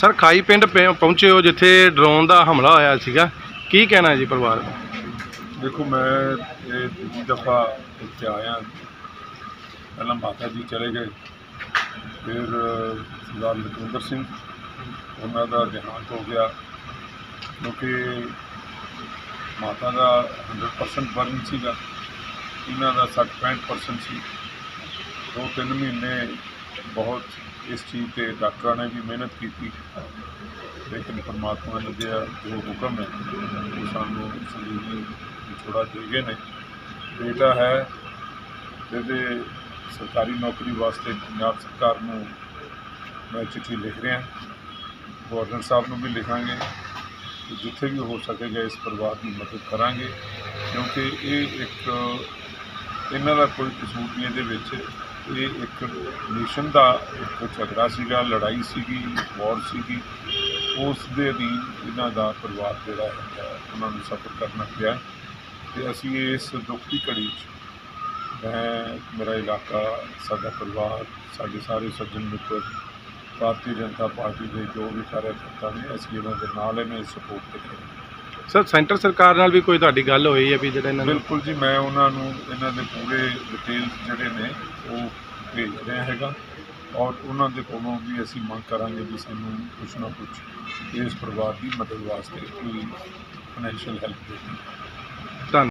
Sir ਖਾਈ ਪਿੰਡ ਪੇ- ਪਹੁੰਚੇ ਹੋ ਜਿੱਥੇ ਡਰੋਨ ਦਾ ਹਮਲਾ ਹੋਇਆ ਸੀਗਾ। ਕੀ ਕਹਿਣਾ ਜੀ ਪਰਿਵਾਰ? ਦਾ ਦੇਖੋ ਮੈਂ ਇਹ ਦੂਜੀ ਦਫਾ ਇੱਥੇ ਆਇਆ। ਪਹਿਲਾਂ ਮਾਤਾ ਜੀ ਚਲੇ ਗਏ। ਫਿਰ ਅ, ਸਰਦਾਰ ਲਖਵਿੰਦਰ ਸਿੰਘ ਉਹਨਾਂ ਦਾ ਦੇਹਾਂਤ ਹੋ ਗਿਆ। ਕਿਉਂਕਿ ਮਾਤਾ ਦਾ 100% ਬਰਨ ਸੀਗਾ। ਇਹਨਾਂ ਦਾ 60-65% ਸੀ। ਦੋ ਤਿੰਨ ਮਹੀਨੇ ਬਹੁਤ ਇਸ ਚੀਜ਼ ਤੇ ਡਾਕਟਰਾਂ ਨੇ ਵੀ ਮਿਹਨਤ ਕੀਤੀ। ਲੇਕਿਨ ਪਰਮਾਤਮਾ ਨੇ ਦਿਆ ਜੋ ਹੁਕਮ ਹੈ, ਉਹ ਸਾਨੂੰ ਸੰਜੀਵਨੀ ਥੋੜਾ ਦੇ ਗਏ ਨੇ। ਬੇਟਾ ਹੈ ਜਿਹਦੇ ਸਰਕਾਰੀ ਨੌਕਰੀ ਵਾਸਤੇ ਪੰਜਾਬ ਸਰਕਾਰ ਨੂੰ ਮੈਂ ਚਿੱਠੀ ਲਿਖ ਰਿਹਾ। ਗਵਰਨਰ ਸਾਹਿਬ ਨੂੰ ਵੀ ਲਿਖਾਂਗੇ ਕਿ ਜਿੱਥੇ ਵੀ ਹੋ ਸਕੇਗਾ ਇਸ ਪਰਿਵਾਰ ਦੀ ਮਦਦ ਕਰਾਂਗੇ। ਕਿਉਂਕਿ ਇਹ ਇੱਕ ਇਹਨਾਂ ਦਾ ਕੋਈ ਕਸੂਰ ਨਹੀਂ ਇਹਦੇ ਵਿੱਚ। ਇਹ ਇੱਕ ਨੇਸ਼ਨ ਦਾ ਇੱਕ ਝਗੜਾ ਸੀਗਾ, ਲੜਾਈ ਸੀਗੀ ਵਾਰ ਸੀਗੀ। ਉਸ ਦੇ ਅਧੀਨ ਇਹਨਾਂ ਦਾ ਪਰਿਵਾਰ ਜਿਹੜਾ ਹੈ ਉਹਨਾਂ ਨੂੰ ਸਫਰ ਕਰਨਾ ਪਿਆ। ਤੇ ਅਸੀਂ ਇਸ ਦੁੱਖ ਦੀ ਘੜੀ 'ਚ ਮੈਂ, ਮੇਰਾ ਇਲਾਕਾ, ਸਾਡਾ ਪਰਿਵਾਰ, ਸਾਡੇ ਸਾਰੇ ਸੱਜਣ ਮਿੱਤਰ, ਭਾਰਤੀ ਜਨਤਾ ਪਾਰਟੀ ਦੇ ਜੋ ਵੀ ਕਾਰਜਕਰਤਾ ਨੇ, ਅਸੀਂ ਉਹਨਾਂ ਦੇ ਨਾਲ ਇਹਨਾਂ ਸਪੋਰਟ ਤੇ ਕਰਾਂਗੇ ਸਰ, ਸੈਂਟਰ ਸਰਕਾਰ ਨਾਲ ਵੀ ਕੋਈ ਤੁਹਾਡੀ ਗੱਲ ਹੋਈ ਹੈ ਵੀ ਜਿਹੜਾ ਇਹਨਾਂ ਨੂੰ ਬਿਲਕੁਲ ਜੀ, ਮੈਂ ਉਹਨਾਂ ਨੂੰ, ਇਹਨਾਂ ਦੇ ਪੂਰੇ ਡਿਟੇਲ ਜਿਹੜੇ ਨੇ, ਉਹ ਭੇਜ ਰਿਹਾ ਹੈਗਾ। ਔਰ ਉਹਨਾਂ ਦੇ ਕੋਲੋਂ ਵੀ ਅਸੀਂ ਮੰਗ ਕਰਾਂਗੇ ਵੀ ਸਾਨੂੰ ਕੁਛ ਨਾ ਕੁਛ ਇਸ ਪਰਿਵਾਰ ਦੀ ਮਦਦ ਵਾਸਤੇ ਕੋਈ ਫਾਈਨੈਂਸ਼ੀਅਲ ਹੈਲਪ ਦੇ